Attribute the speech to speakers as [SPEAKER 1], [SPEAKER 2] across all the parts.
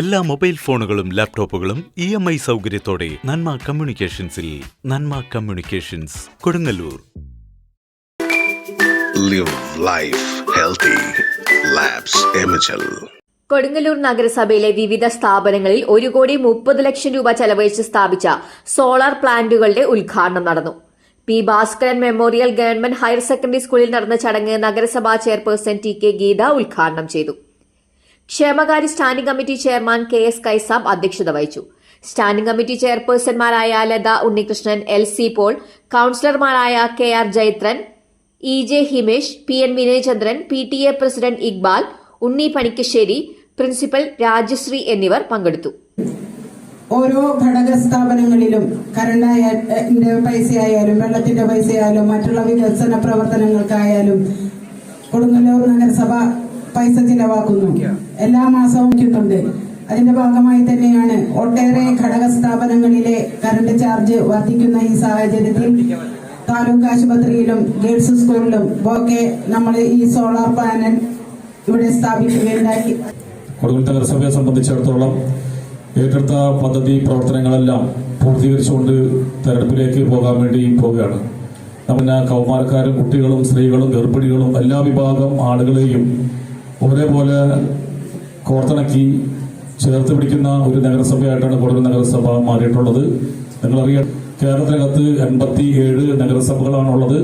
[SPEAKER 1] എല്ലാ മൊബൈൽ ഫോണുകളും ലാപ്ടോപ്പുകളും ഇ എം ഐ സൗകര്യത്തോടെ നന്മ കമ്മ്യൂണിക്കേഷൻസിൽ Nanma communications Kodungallur.
[SPEAKER 2] Live life healthy.
[SPEAKER 3] Kodungallur നഗരസഭയിലെ വിവിധ സ്ഥാപനങ്ങളിൽ ഒരു കോടി മുപ്പത് ലക്ഷം രൂപ ചെലവഴിച്ച് സ്ഥാപിച്ച സോളാർ പ്ലാന്റുകളുടെ ഉദ്ഘാടനം നടന്നു. P Bhaskaran memorial government higher secondary സ്കൂളിൽ നടന്ന ചടങ്ങ് നഗരസഭാ ചെയർപേഴ്സൺ ടി കെ ഗീത ഉദ്ഘാടനം ചെയ്തു. ക്ഷേമകാര്യ standing committee chairman K S Kaisab അധ്യക്ഷത വഹിച്ചു. സ്റ്റാൻഡിംഗ് കമ്മിറ്റി ചെയർപേഴ്സൺമാരായ Latha Unnikrishnan L C Paul കൌൺസിലർമാരായ K R Jaithran E J Himesh P N Vinayachandran P T A president Iqbal Unni Panikkassery principal Rajasree എന്നിവർ പങ്കെടുത്തു.
[SPEAKER 4] ഓരോ ഘടക സ്ഥാപനങ്ങളിലും കറണ്ട് പൈസയായാലും വെള്ളത്തിന്റെ പൈസയായാലും മറ്റുള്ള വികസന പ്രവർത്തനങ്ങൾക്കായാലും കൊടുങ്ങല്ലൂർ നഗരസഭ പൈസ ചിലവാക്കുന്നു. എല്ലാ മാസവും വയ്ക്കുന്നുണ്ട് അതിന്റെ ഭാഗമായി തന്നെയാണ് ഒട്ടേറെ ഘടക സ്ഥാപനങ്ങളിലെ കറണ്ട് ചാർജ് വർദ്ധിക്കുന്ന ഈ സാഹചര്യത്തിൽ താലൂക്ക് ആശുപത്രിയിലും ഗേൾസ് സ്കൂളിലും ഒക്കെ നമ്മൾ ഈ സോളാർ പാനൽ ഇവിടെ സ്ഥാപിക്കുകയുണ്ടായി.
[SPEAKER 5] കൊടുങ്ങൽ നഗരസഭയെ സംബന്ധിച്ചിടത്തോളം ഏറ്റെടുത്ത പദ്ധതി പ്രവർത്തനങ്ങളെല്ലാം പൂർത്തീകരിച്ചുകൊണ്ട് തെരഞ്ഞെടുപ്പിലേക്ക് പോകാൻ വേണ്ടി പോവുകയാണ്. നമ്മുടെ കൗമാരക്കാരും കുട്ടികളും സ്ത്രീകളും ഗർഭിണികളും എല്ലാ വിഭാഗം ആളുകളെയും ഒരേപോലെ കോർത്തിണക്കി ചേർത്ത് പിടിക്കുന്ന ഒരു നഗരസഭയായിട്ടാണ് കൊടുങ്ങൽ നഗരസഭ മാറിയിട്ടുള്ളത്. നിങ്ങളറിയാം കേരളത്തിനകത്ത് എൺപത്തി ഏഴ് നഗരസഭകളാണുള്ളത്.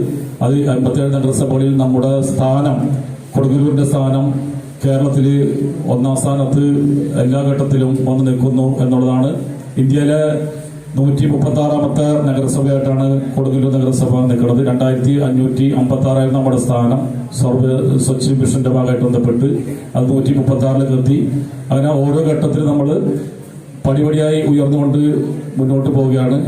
[SPEAKER 5] അത് എൺപത്തിയേഴ് നഗരസഭകളിൽ നമ്മുടെ സ്ഥാനം കൊടുങ്ങല്ലൂരിന്റെ സ്ഥാനം കേരളത്തിൽ ഒന്നാം സ്ഥാനത്ത് എല്ലാ ഘട്ടത്തിലും വന്നു നിൽക്കുന്നു എന്നുള്ളതാണ്. ഇന്ത്യയിലെ നൂറ്റി മുപ്പത്തി ആറാമത്തെ നഗരസഭയായിട്ടാണ് കൊടുങ്ങല്ലൂർ നഗരസഭ നിൽക്കുന്നത്. രണ്ടായിരത്തി അഞ്ഞൂറ്റി അമ്പത്തി ആറായിരുന്നു നമ്മുടെ സ്ഥാനം. സ്വർഗ സ്വച്ഛ് മിഷന്റെ ഭാഗമായിട്ട് ബന്ധപ്പെട്ട് അത് നൂറ്റി മുപ്പത്തി ആറിലേക്ക് എത്തി. അങ്ങനെ ഓരോ ഘട്ടത്തിലും നമ്മൾ പടിപടിയായി ഉയർന്നുകൊണ്ട് മുന്നോട്ട് പോവുകയാണ്.